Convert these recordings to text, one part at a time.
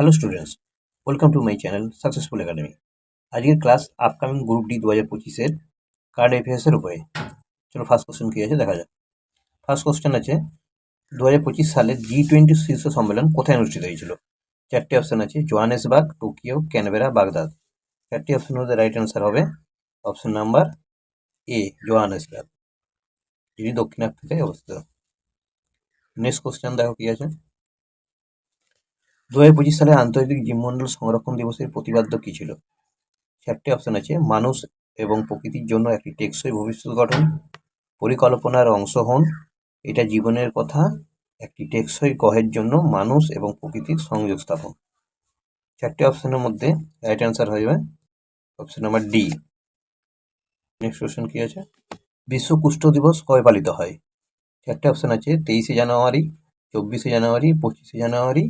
Hello students welcome to my channel successful academy আজকের class upcoming group D দু হাজার পঁচিশের কার্ড এফেয়ার্সের উপরে। চলো ফার্স্ট কোশ্চেন কী আছে দেখা যাক। ফার্স্ট কোশ্চেন আছে দু হাজার পঁচিশ সালে জি টোয়েন্টি শীর্ষ সম্মেলন কোথায় অনুষ্ঠিত হয়েছিল? চারটি অপশান আছে জোহানেসবার্গ টোকিও ক্যানবেরা বাগদাদ চারটি অপশানের মধ্যে রাইট অ্যান্সার হবে অপশান নাম্বার এ জোহানেসবার্গ যেটি দক্ষিণ আফ্রিকায় অবস্থিত। নেক্সট কোশ্চেন দেখো কী আছে। দু হাজার পঁচিশ সালে আন্তর্জাতিক জীবমণ্ডল সংরক্ষণ দিবসের প্রতিপাদ্য কী ছিল? চারটি অপশন আছে, মানুষ এবং প্রকৃতির জন্য একটি টেকসই ভবিষ্যৎ গঠন, পরিকল্পনার অংশ হন, এটা জীবনের কথা, একটি টেকসই গ্রহের জন্য মানুষ এবং প্রকৃতির সংযোগ স্থাপন। চারটি অপশনের মধ্যে রাইট অ্যান্সার হয়ে যাবে। Option number D next question কী আছে? বিশ্ব কুষ্ঠ দিবস কবে পালিত হয়? চারটে অপশন আছে, তেইশে জানুয়ারি, চব্বিশে জানুয়ারি, পঁচিশে জানুয়ারি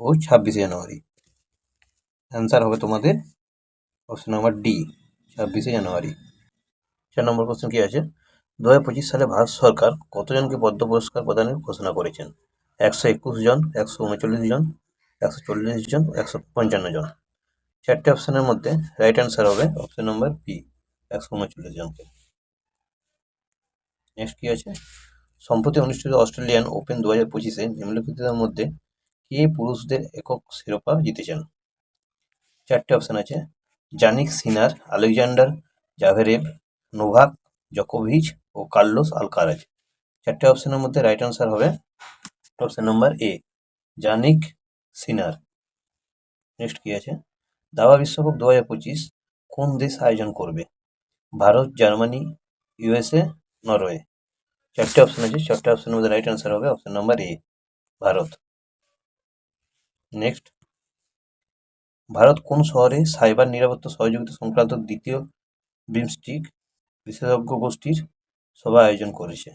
ও ছাব্বিশে জানুয়ারি। অ্যান্সার হবে তোমাদের অপশন নাম্বার ডি ছাব্বিশে জানুয়ারি। চার নম্বর কোশ্চেন কী আছে? দু হাজার পঁচিশ সালে ভারত সরকার কতজনকে পদ্ম পুরস্কার প্রদানের ঘোষণা করেছেন? একশো একুশ জন, একশো উনচল্লিশ জন, একশো চল্লিশ জন, একশো পঞ্চান্ন জন। চারটে অপশানের মধ্যে রাইট অ্যান্সার হবে অপশন নম্বর বি একশো উনচল্লিশ জনকে। নেক্সট কী আছে? সম্প্রতি অনুষ্ঠিত অস্ট্রেলিয়ান ওপেন দু হাজার পঁচিশে নিম্নলিখিতদের মধ্যে কে পুরুষদের একক শিরোপা জিতেছেন? চারটে অপশান আছে। Jannik Sinner, Alexander, Zverev, Novak জকোভিচ ও কার্লোস আলকারাজ। চারটে অপশানের মধ্যে রাইট আনসার হবে option number A Jannik Sinner. Next কি আছে? দাবা বিশ্বকাপ দু হাজার পঁচিশ কোন দেশ আয়োজন করবে? Bharat, Germany USA Norway. চারটে অপশন আছে। চারটে অপশানের মধ্যে রাইট আনসার হবে option number A Bharat. Next Bharat কোন শহরে সাইবার নিরাপত্তা সহযোগিতা সংক্রান্ত দ্বিতীয় বিমস্টিক বিশেষজ্ঞ গোষ্ঠীর সভা আয়োজন করেছে?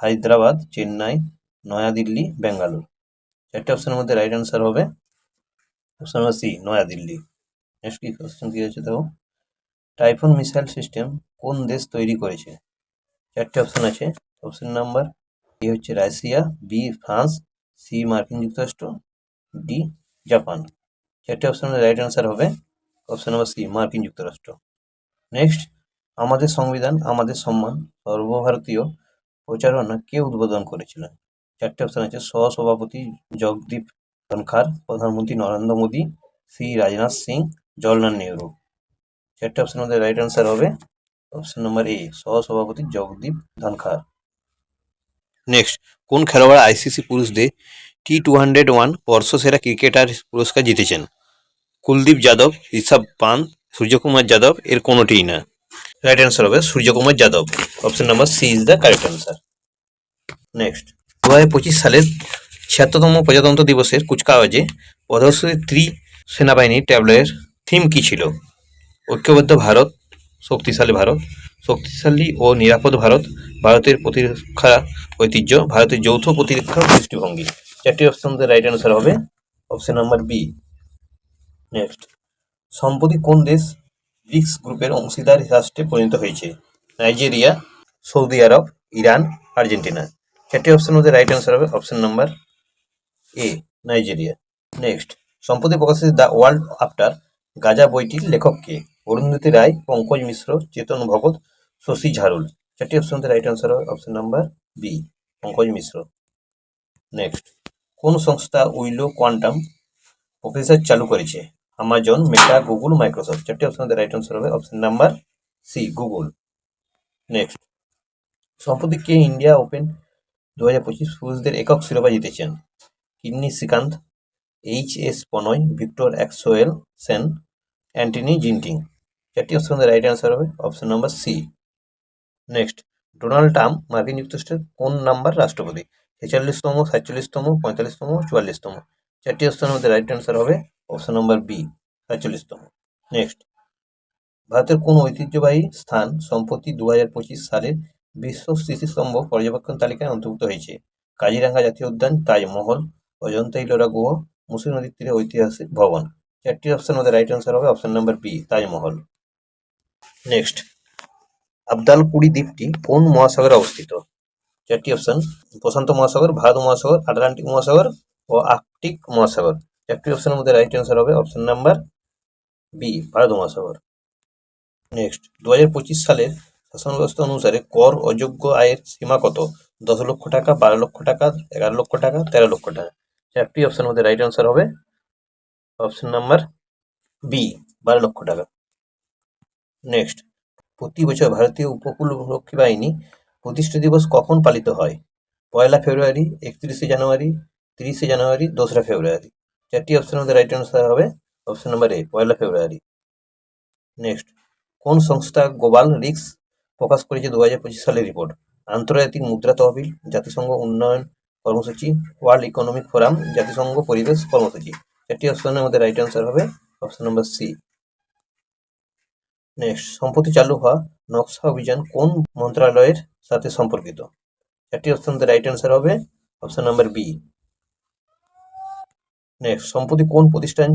হায়দ্রাবাদ, চেন্নাই, নয়াদিল্লি, ব্যাঙ্গালোর। চারটে অপশনের মধ্যে রাইট অ্যান্সার হবে। Option number C New Delhi. Next কি কোশ্চেন কী আছে দেখো? টাইফুন মিসাইল সিস্টেম কোন দেশ তৈরি করেছে? চারটে অপশন আছে। অপশন নাম্বার এ হচ্ছে রাশিয়া বি ফ্রান্স সি মার্কিন যুক্তরাষ্ট্র ডি, জাপান। চারটে অপশনের রাইট অ্যান্সার হবে অপশন নম্বর সি মার্কিন যুক্তরাষ্ট্র। নেক্সট আমাদের সংবিধান, আমাদের সম্মান, সর্বভারতীয় প্রচারণা কে উদ্বোধন করেছিলেন? চারটে অপশন আছে সহসভাপতি জগদীপ ধনখার প্রধানমন্ত্রী নরেন্দ্র মোদী, সি, রাজনাথ সিং জওয়াহরলাল নেহরু। চারটে অপশনের মধ্যে রাইট অ্যান্সার হবে অপশন নম্বর এ সহসভাপতি জগদীপ ধনখার নেক্সট কোন খেলোয়াড় আইসিসি পুরুষদের টি টু হান্ড্রেড ওয়ান বর্ষসেরা ক্রিকেটার পুরস্কার জিতেছেন। কুলদীপ যাদব, ঋষভ পান সূর্যকুমার যাদব, এর কোনোটিই না। রাইট অ্যান্সার হবে Suryakumar Yadav. Option number C is the correct answer next দু হাজার পঁচিশ সালের ছিয়াত্তরতম প্রজাতন্ত্র দিবসের কুচকাওয়াজে প্রদর্শিত ত্রি সেনাবাহিনী ট্যাবলের থিম কী ছিল? ঐক্যবদ্ধ ভারত, শক্তিশালী ভারত, শক্তিশালী ও নিরাপদ ভারত, ভারতের প্রতিরক্ষা ঐতিহ্য, ভারতের যৌথ প্রতিরক্ষা দৃষ্টিভঙ্গি। চারটি অপশন রাইট অ্যান্সার হবে। অপশন নাম্বার বি নেক্সট সম্প্রতি কোন দেশ ব্রিক্স গ্রুপের অংশীদার রাষ্ট্রে পরিণত হয়েছে? Nigeria, Saudi Arab, Iran, Argentina. চারটি অপশনের মধ্যে রাইট অ্যান্সার হবে। Option number A Nigeria. Next সম্প্রতি প্রকাশিত দ্য ওয়ার্ল্ড আফটার গাজা বইটির লেখক কে? অরুন্ধতী রায়, পঙ্কজ মিশ্র, চেতন ভগত, শশী ঝারুল। চারটি অপশন মধ্যে রাইট অ্যান্সার হবে। Option number B Pankaj Mishra. Next কোন সংস্থা উইলো কোয়ান্টাম প্রফেসর চালু করেছে? আমাজন মেটা গুগল মাইক্রোসফট চারটি অপশন রাইট আনসার হবে। Option number C Google next সম্প্রতি কে ইন্ডিয়া ওপেন দু হাজার পঁচিশ পুরুষদের একক শিরোপা জিতেছেন? Kidambi Srikanth, H S Prannoy, Viktor Axelsen Sen Antony জিন্টিং। চারটি অপশন রাইট আনসার হবে। Option number C next Donald Trump মার্কিন যুক্তরাষ্ট্রের কোন নাম্বার রাষ্ট্রপতি? ছেচল্লিশতম, সাতচল্লিশতম, পঁয়তাল্লিশতম, চুয়াল্লিশতম? চারটি অপশনের মধ্যে রাইট অ্যান্সার হবে অপশন নম্বর বি সাতচল্লিশতম। নেক্সট ভারতের কোন ঐতিহ্যবাহী স্থান সম্প্রতি দু হাজার পঁচিশ সালের বিশ্ব স্মৃতিস্তম্ভ পর্যবেক্ষণ তালিকায় অন্তর্ভুক্ত হয়েছে? কাজিরাঙ্গা জাতীয় উদ্যান, তাজমহল, অজন্তা ইলোরা গুহ মুসি নদীর তীরে ঐতিহাসিক ভবন। চারটি অপশনের মধ্যে রাইট অ্যান্সার হবে option number B Taj Mahal. Next Abd al Kuri দ্বীপটি কোন মহাসাগরে অবস্থিত? চারটি অপশন, প্রশান্ত মহাসাগর, ভারত মহাসাগর, আটলান্টিক মহাসাগর ও আর্কটিক মহাসাগর। চারটি অপশনের মধ্যে রাইট অ্যান্সার হবে অপশন নাম্বার বি ভারত মহাসাগর। নেক্সট দু হাজার পঁচিশ সালের শাসন ব্যবস্থা অনুসারে কর অযোগ্য আয়ের সীমা কত? দশ লক্ষ টাকা, বারো লক্ষ টাকা, এগারো লক্ষ টাকা, তেরো লক্ষ টাকা। চারটি অপশনের মধ্যে রাইট অ্যান্সার হবে অপশন নাম্বার বি বারো লক্ষ টাকা। নেক্সট প্রতি বছর ভারতীয় উপকূলরক্ষী বাহিনী প্রতিষ্ঠা দিবস কখন পালিত হয়? পয়লা ফেব্রুয়ারি, একত্রিশে জানুয়ারি, তিরিশে জানুয়ারি, দোসরা ফেব্রুয়ারি। চারটি অপশনের মধ্যে রাইট অ্যান্সার হবে। অপশন নাম্বার এ পয়লা ফেব্রুয়ারি। নেক্সট কোন সংস্থা গ্লোবাল রিক্স প্রকাশ করেছে দু হাজার পঁচিশ সালের রিপোর্ট আন্তর্জাতিক মুদ্রা তহবিল, জাতিসংঘ উন্নয়ন কর্মসূচি ওয়ার্ল্ড ইকোনমিক ফোরাম জাতিসংঘ পরিবেশ কর্মসূচি। চারটি অপশনের মধ্যে রাইট অ্যান্সার হবে। অপশন নম্বর সি নেক্সট সম্প্রতি চালু হওয়া, নকশা অভিযান কোন মন্ত্রণালয়ের সাথে সম্পর্কিত? চারটি অপশন রাইট অ্যান্সার হবে অপশন নাম্বার বি নেক্সট সম্প্রতি কোন প্রতিষ্ঠান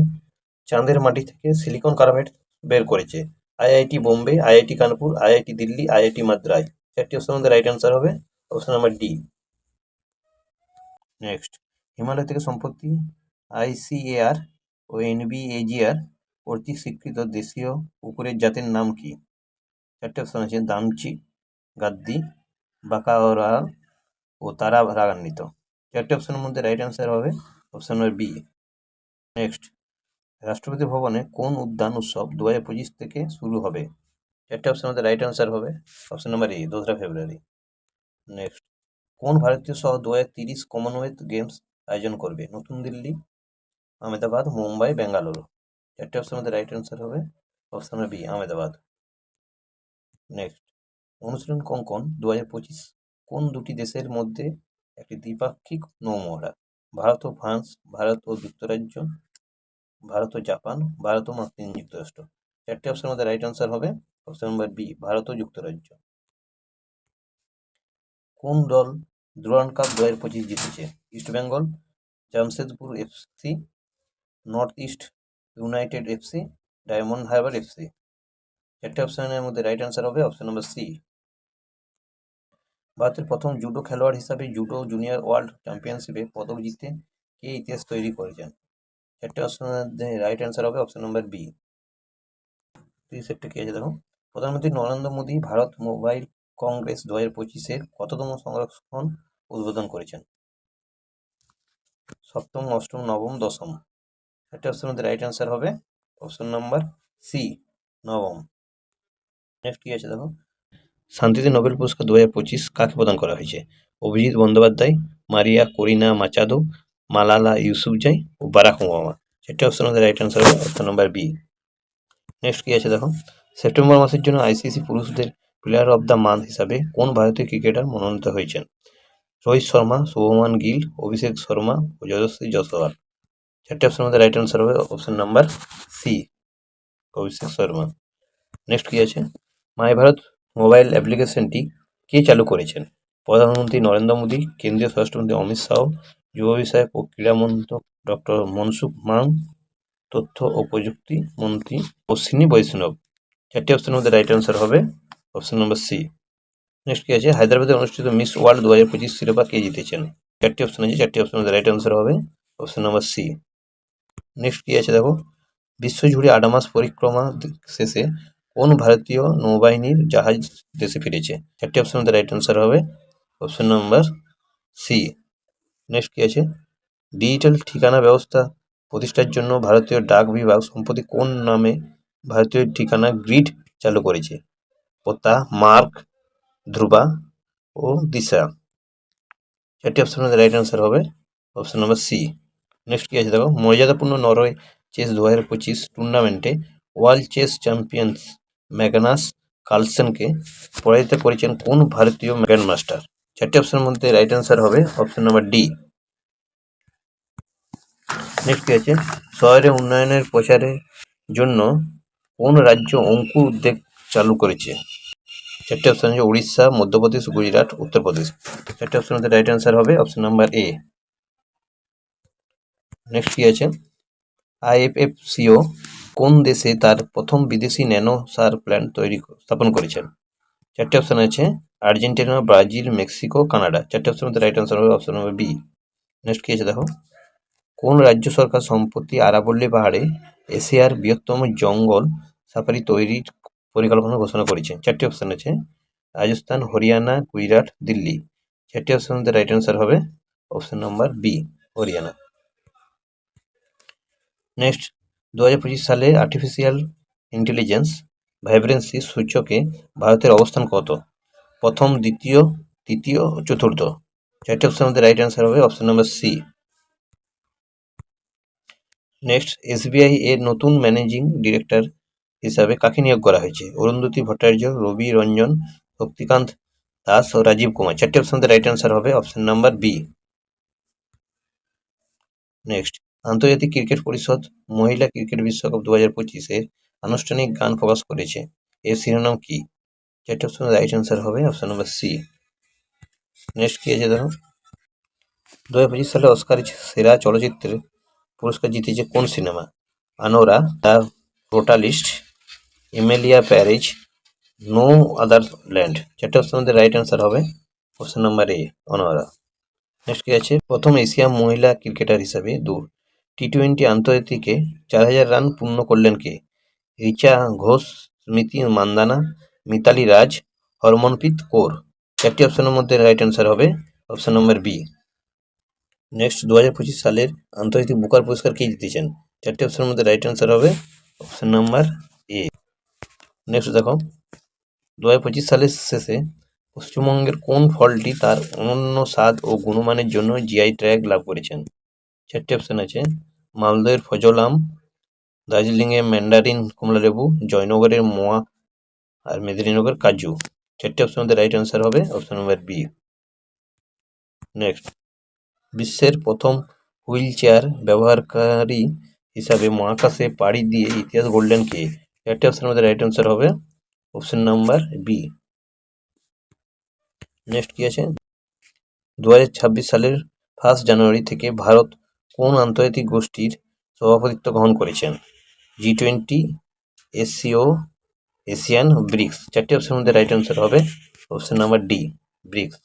চাঁদের মাটি থেকে সিলিকন কার্বাইড বের করেছে? IIT Bombay, IIT Kanpur, IIT Delhi, IIT Madras চারটি অপশনের মধ্যে রাইট অ্যান্সার হবে option number D next Himalaya থেকে সম্প্রতি আইসিএআর ও এনবিএজিআর কর্তৃক স্বীকৃত দেশীয় কুকুরের জাতের নাম কি? চারটে অপশন আছে, দামচি, গাদ্দি বাকাওরা ও তারা রাগান্বিত। চারটে অপশনের মধ্যে রাইট অ্যান্সার হবে অপশন নম্বর বি নেক্সট রাষ্ট্রপতি ভবনে কোন উদ্যান উৎসব দু হাজার পঁচিশ থেকে শুরু হবে? চারটে অপশনের মধ্যে রাইট অ্যান্সার হবে অপশন নাম্বার এ দোসরা ফেব্রুয়ারি। নেক্সট কোন ভারতীয় শহর দু হাজার তিরিশ কমনওয়েলথ গেমস আয়োজন করবে? নতুন দিল্লি, আহমেদাবাদ, মুম্বাই, বেঙ্গালুরু। চারটে অপশনের মধ্যে রাইট অ্যান্সার হবে। Option B Ahmedabad. নেক্সট অনুশীলন কঙ্কন দু হাজার পঁচিশ, কোন দুটি দেশের মধ্যে একটি দ্বিপাক্ষিক নৌমহড়া? ভারত ও ফ্রান্স, ভারত ও যুক্তরাজ্য, ভারত ও জাপান, ভারত ও মার্কিন যুক্তরাষ্ট্র। চারটি অপশনের মধ্যে রাইট অ্যান্সার হবে। অপশন নম্বর বি ভারত ও যুক্তরাজ্য। কোন দল দুরান কাপ দু হাজার পঁচিশ জিতেছে? East Bengal Jamshedpur FC North East United FC Diamond Harbour FC চারটে অপশনের মধ্যে রাইট অ্যান্সার হবে অপশন নম্বর সি ভারতের প্রথম জুডো খেলোয়াড় হিসাবে জুডো জুনিয়র ওয়ার্ল্ড চ্যাম্পিয়নশিপে পদক জিতে কে ইতিহাস তৈরি করেছেন? চারটে অপশনের মধ্যে রাইট অ্যান্সার হবে অপশন নম্বর বি দুই সেটটা কে আছে দেখো? প্রধানমন্ত্রী নরেন্দ্র মোদী ভারত মোবাইল কংগ্রেস দু হাজার পঁচিশের কততম সংরক্ষণ উদ্বোধন করেছেন? সপ্তম, অষ্টম, নবম, দশম। চারটে অপশনের মধ্যে রাইট অ্যান্সার হবে। অপশন নাম্বার সি নবম। নেক্সট কি আছে দেখো? শান্তিতে নোবেল পুরস্কার দু হাজার পঁচিশ কাকে প্রদান করা হয়েছে? Abhijit Bandyopadhyay, Maria Corina Machado, Malala Yousafzai ও বারাক ওবামা। চারটে অপশনের মধ্যে রাইট অ্যান্সার হবে অপশন নাম্বার বি নেক্সট কি আছে দেখো? সেপ্টেম্বর মাসের জন্য আইসিসি পুরুষদের প্লেয়ার অফ দ্য মান্থ হিসাবে কোন ভারতীয় ক্রিকেটার মনোনীত হয়েছেন? রোহিত শর্মা, শুভমান গিল, অভিষেক শর্মা ও যশস্বী জয়সওয়াল। চারটে অপশনের মধ্যে রাইট অ্যান্সার হবে option number C Abhishek Sharma. Next কি আছে? মাই ভারত মোবাইল অ্যাপ্লিকেশনটি কে চালু করেছেন? প্রধানমন্ত্রী নরেন্দ্র মোদী, কেন্দ্রীয় স্বরাষ্ট্রমন্ত্রী অমিত শাহ, যুব বিষয়ক ও ক্রীড়া মন্ত্রক ডক্টর মনসুখ মাং, তথ্য ও প্রযুক্তি মন্ত্রী অশ্বিনী বৈষ্ণব। চারটি অপশনের মধ্যে রাইট অ্যান্সার হবে অপশন নম্বর সি নেক্সট কি আছে? হায়দ্রাবাদে অনুষ্ঠিত মিস ওয়ার্ল্ড দু হাজার পঁচিশ শিরোপা কে জিতেছেন? চারটি অপশন আছে, চারটি অপশনের মধ্যে রাইট অ্যান্সার হবে অপশন নম্বর সি নেক্সট কি আছে দেখো? বিশ্বজুড়ে আট মাস পরিক্রমা শেষে কোন ভারতীয় নৌবাহিনীর জাহাজ দেশে ফিরেছে? চারটি অপশনের মধ্যে রাইট অ্যান্সার হবে। অপশন নম্বর সি নেক্সট কি আছে? ডিজিটাল ঠিকানা ব্যবস্থা প্রতিষ্ঠার জন্য ভারতীয় ডাক বিভাগ সম্প্রতি কোন নামে ভারতীয় ঠিকানা গ্রিড চালু করেছে? পোতা, মার্ক, ধ্রুবা ও দিশা। চারটি অপশনের রাইট অ্যান্সার হবে। অপশন নম্বর সি নেক্সট কি আছে দেখো? মর্যাদাপূর্ণ নরওয়ে চেস দু হাজার পঁচিশ টুর্নামেন্টে ওয়ার্ল্ড চেস চ্যাম্পিয়ন্স ম্যাগনাস কার্লসেনকে পরাজিত করেছেন কোন ভারতীয় গ্র্যান্ড মাস্টার চারটি অপশনের মধ্যে রাইট অ্যান্সার হবে অপশন নাম্বার ডি নেক্সট কি আছে? শহরে উন্নয়নের প্রচারের জন্য কোন রাজ্য অঙ্কুর উদ্যোগ চালু করেছে? চারটি অপশন আছে উড়িষ্যা, মধ্যপ্রদেশ, গুজরাট, উত্তরপ্রদেশ। চারটি অপশনের মধ্যে রাইট অ্যান্সার হবে অপশন নাম্বার এ নেক্সট কি আছে? আইএফএফসিও কোন দেশে তার প্রথম বিদেশি ন্যানো সার প্ল্যান্ট তৈরি স্থাপন করেছেন? চারটি অপশন আছে, আর্জেন্টিনা, ব্রাজিল, মেক্সিকো, কানাডা। চারটি অপশনের মধ্যে রাইট অ্যান্সার হবে অপশন নম্বর বি নেক্সট কি আছে দেখো? কোন রাজ্য সরকার সম্প্রতি আরাবল্লী পাহাড়ে এশিয়ার বৃহত্তম জঙ্গল সাফারি তৈরির পরিকল্পনা ঘোষণা করেছে? চারটি অপশন আছে, রাজস্থান, হরিয়ানা, গুজরাট, দিল্লি। চারটি অপশন মধ্যে রাইট অ্যান্সার হবে option number B Haryana. Next দু হাজার পঁচিশ সালে আর্টিফিশিয়াল ইন্টেলিজেন্স ভাইব্রেন্সি সূচকে ভারতের অবস্থান কত? প্রথম, দ্বিতীয়, তৃতীয়, চতুর্থ। চারটি অপশনের মধ্যে রাইট অ্যান্সার হবে option number C next SBI এর নতুন ম্যানেজিং ডিরেক্টর হিসাবে কাকে নিয়োগ করা হয়েছে? অরুন্ধতী ভট্টাচার্য, রবি রঞ্জন, শক্তিকান্ত দাস ও রাজীব কুমার। চারটি অপশন রাইট অ্যান্সার হবে অপশন নাম্বার বি নেক্সট আন্তর্জাতিক ক্রিকেট পরিষদ মহিলা ক্রিকেট বিশ্বকাপ দু হাজার পঁচিশের আনুষ্ঠানিক গান প্রকাশ করেছে। এর শিরোনাম কি? চারটি অপশন রাইট অ্যান্সার হবে অপশন নাম্বার সি নেক্সট কি আছে দেখো? দু হাজার পঁচিশ সালে অস্কার সেরা চলচ্চিত্রের পুরস্কার জিতেছে কোন cinema? Anora, the Brutalist, Emilia Perez, no other land চারটে অপশন মধ্যে রাইট অ্যান্সার হবে option number A Anora next কি আছে? প্রথম এশিয়া মহিলা ক্রিকেটার হিসাবে দু টি টোয়েন্টি আন্তর্জাতিকে চার হাজার রান পূর্ণ করলেন কে? রিচা ঘোষ, স্মৃতি মান্দানা, মিতালি রাজ, হরমনপ্রীত কৌর। চারটি অপশনের মধ্যে রাইট অ্যান্সার হবে অপশন নম্বর বি নেক্সট দু হাজার পঁচিশ সালের আন্তর্জাতিক বুকার পুরস্কার কে জিতেছেন? চারটি অপশনের মধ্যে রাইট অ্যান্সার হবে অপশন নাম্বার এ নেক্সট দেখো। দু হাজার পঁচিশ সালের শেষে পশ্চিমবঙ্গের কোন ফলটি তার অনন্য স্বাদ ও গুণমানের জন্য জিআই ট্র্যাগ লাভ করেছেন? চারটি অপশন আছে। মালদহের ফজল আম দার্জিলিংয়ের ম্যান্ডারিন, কমলালেবু, জয়নগরের মোয়া আর মেদিনীনগর কাজু। চারটি অপশন মধ্যে রাইট অ্যান্সার হবে অপশন নম্বর বি নেক্সট বিশ্বের প্রথম হুইল চেয়ার ব্যবহারকারী হিসাবে মহাকাশে পাড়ি দিয়ে ইতিহাস গড়লেন কে? চারটি অপশনের মধ্যে রাইট অ্যান্সার হবে অপশন নাম্বার বি নেক্সট কি আছে? দু সালের ফার্স্ট জানুয়ারি থেকে ভারত কোন আন্তর্জাতিক গোষ্ঠীর সভাপতিত্ব গ্রহণ করেছেন? G twenty SCO Asian BRICS চারটি অপশনের মধ্যে রাইট অ্যান্সার হবে। Option number D BRICS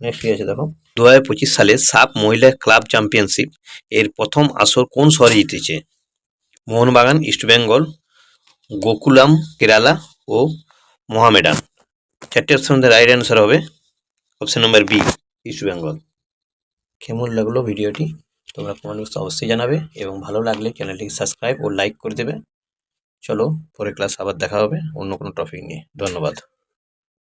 next আছে দেখো? দু পঁচিশ সালে সাপ মহিলা ক্লাব চ্যাম্পিয়নশিপ এর প্রথম আসর কোন শহরে জিতেছে? মোহনবাগান ইস্টবেঙ্গল গোকুলাম, কেরালা ও মোহামেডান। চারটি অপশন মধ্যে রাইট অ্যান্সার হবে। Option number B East Bengal কেমন লাগল ভিডিওটি? তোমরা কমেন্ট বক্সে অবশ্যই জানাবে এবং ভালো লাগলে চ্যানেলটিকে সাবস্ক্রাইব ও লাইক করে দেবে। চলো পরে ক্লাস আবার দেখা হবে অন্য কোনো টপিক নিয়ে। ধন্যবাদ।